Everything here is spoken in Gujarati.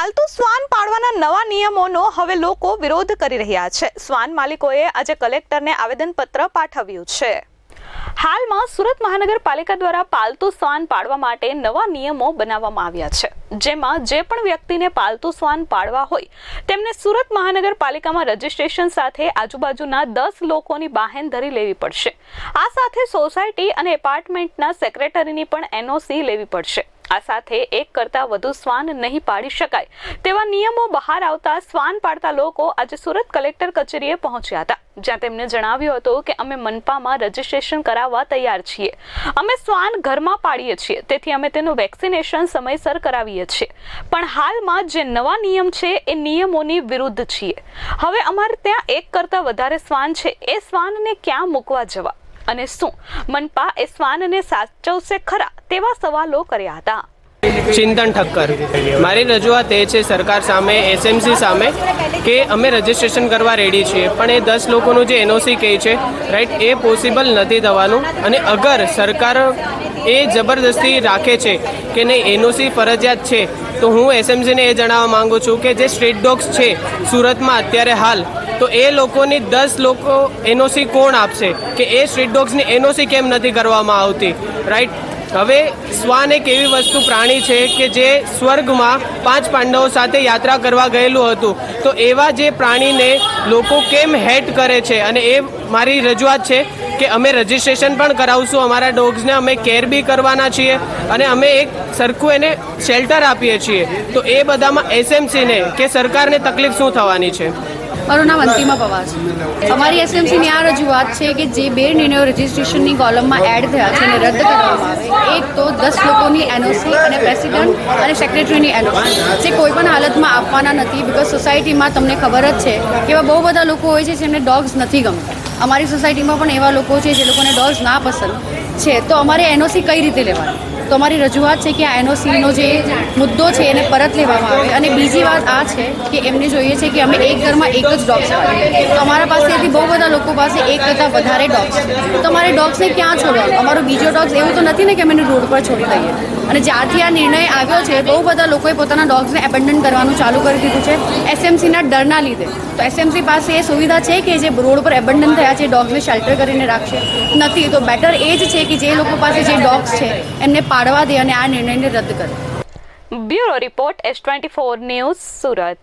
પાલતુ શ્વાન પાળવાના નવા નિયમોનો હવે લોકો વિરોધ કરી રહ્યા છે. શ્વાન માલિકોએ આજે કલેક્ટરને આવેદનપત્ર પાઠવ્યું છે. હાલમાં સુરત મહાનગરપાલિકા દ્વારા પાલતુ શ્વાન પાળવા માટે નવા નિયમો બનાવવામાં આવ્યા છે. જેમાં જે પણ વ્યક્તિને પાલતુ શ્વાન પાળવા હોય, તેમને સુરત મહાનગરપાલિકામાં રજીસ્ટ્રેશન સાથે આજુબાજુના દસ લોકોની બાહેંધરી લેવી પડશે. આ સાથે સોસાયટી અને એપાર્ટમેન્ટના સેક્રેટરીની પણ એનઓસી લેવી પડશે. આ સાથે એક કરતાં વધુ શ્વાન નહીં પાડી શકાય. તેવા નિયમો બહાર આવતા શ્વાન પાડતા લોકો આજે સુરત કલેક્ટર કચેરીએ પહોંચ્યા હતા, જ્યાં તેમને જણાવ્યું હતું કે અમે મનપામાં રજીસ્ટ્રેશન કરાવવા તૈયાર છીએ. અમે શ્વાન ઘરમાં પાડીએ છીએ, તેથી અમે તેનું વેક્સિનેશન સમયસર કરાવીએ છીએ. પણ હાલમાં જે નવા નિયમ છે, એ નિયમોની વિરુદ્ધ છીએ. હવે અમારે ત્યાં એક કરતાં વધારે શ્વાન છે, એ શ્વાનને ક્યાં મૂકવા જવા? અને શું? મનપા એ શ્વાનને સાચવશે ખરા તેવા સવાલો કર્યા હતા. ચિંતન ઠક્કર. મારી રજૂઆત એ છે સરકાર સામે એસએમસી સામે, કે અમે રજીસ્ટ્રેશન કરવા રેડી છીએ. પણ એ દસ લોકોનું જે એનઓસી કહે છે રાઈટ એ પોસિબલ નથી થવાનું. અને અગર સરકાર એ જબરદસ્તી રાખે છે કે નહીં એનઓસી ફરજિયાત છે, તો હું એસએમસીને એ જણાવવા માગું છું કે જે સ્ટ્રીટ ડોગ્સ છે, સુરતમાં અત્યારે હાલ તો એ લોકોની દસ લોકો એનઓસી કોણ આપશે? કે એ સ્ટ્રીટ ડોગ્સની એનઓસી કેમ નથી કરવામાં આવતી? રાઈટ હવે શ્વાન એક એવી વસ્તુ પ્રાણી છે કે જે સ્વર્ગમાં પાંચ પાંડવો સાથે યાત્રા કરવા ગયેલું હતું. તો એવા જે પ્રાણીને લોકો કેમ હેટ કરે છે? અને એ મારી રજૂઆત છે કે અમે રજીસ્ટ્રેશન પણ કરાવશું અમારા ડોગ્સને, અમે કેર બી કરવાના છીએ અને અમે એક સરખું એને શેલ્ટર આપીએ છીએ. તો એ બધામાં એસએમસીને કે સરકારને તકલીફ શું થવાની છે? મારું નામ અંતિમા પવાર અમારી એસએમસીની આ રજૂઆત છે કે જે બે નિર્ણયો રજિસ્ટ્રેશનની કોલમમાં એડ થયા છે એને રદ કરવામાં આવે. એક તો દસ લોકોની એનઓસી અને પ્રેસિડન્ટ અને સેક્રેટરીની એનઓસી જે કોઈ પણ હાલતમાં આપવાના નથી બિકોઝ સોસાયટીમાં તમને ખબર જ છે કે એવા બહુ બધા લોકો હોય છે જેમને ડોગ્સ નથી ગમતા. અમારી સોસાયટીમાં પણ એવા લોકો છે જે લોકોને ડોગ્સ ના પસંદ છે. તો અમારે એનઓસી કઈ રીતે લેવાની? તો અમારી રજૂઆત છે કે આ એનઓસીનો જે મુદ્દો છે એને પરત લેવામાં આવે. અને બીજી વાત આ છે કે એમને જોઈએ છે કે અમે એક ઘરમાં એક જ ડોગ્સ પાડીએ તો અમારા પાસેથી બહુ બધા લોકો પાસે એક કરતાં વધારે ડોગ્સ છે. તો અમારે ડોગ્સને ક્યાં છોડવાનું? અમારો બીજો ડોગ્સ એવું તો નથી ને કે અમે રોડ પર છોડી દઈએ. અને જ્યારથી આ નિર્ણય આવ્યો છે, બહુ બધા લોકોએ પોતાના ડોગ્સને એબન્ડન કરવાનું ચાલુ કરી દીધું છે, એસએમસીના ડરના લીધે. તો એસએમસી પાસે એ સુવિધા છે કે જે રોડ પર એબન્ડન થયા છે, ડોગ્સને શેલ્ટર કરીને રાખશે? નથી. તો બેટર એ જ છે કે જે લોકો પાસે જે ડોગ્સ છે, એમને પાડવા દે અને આ નિર્ણયને રદ કરે. Bureau report S twenty four news Surat.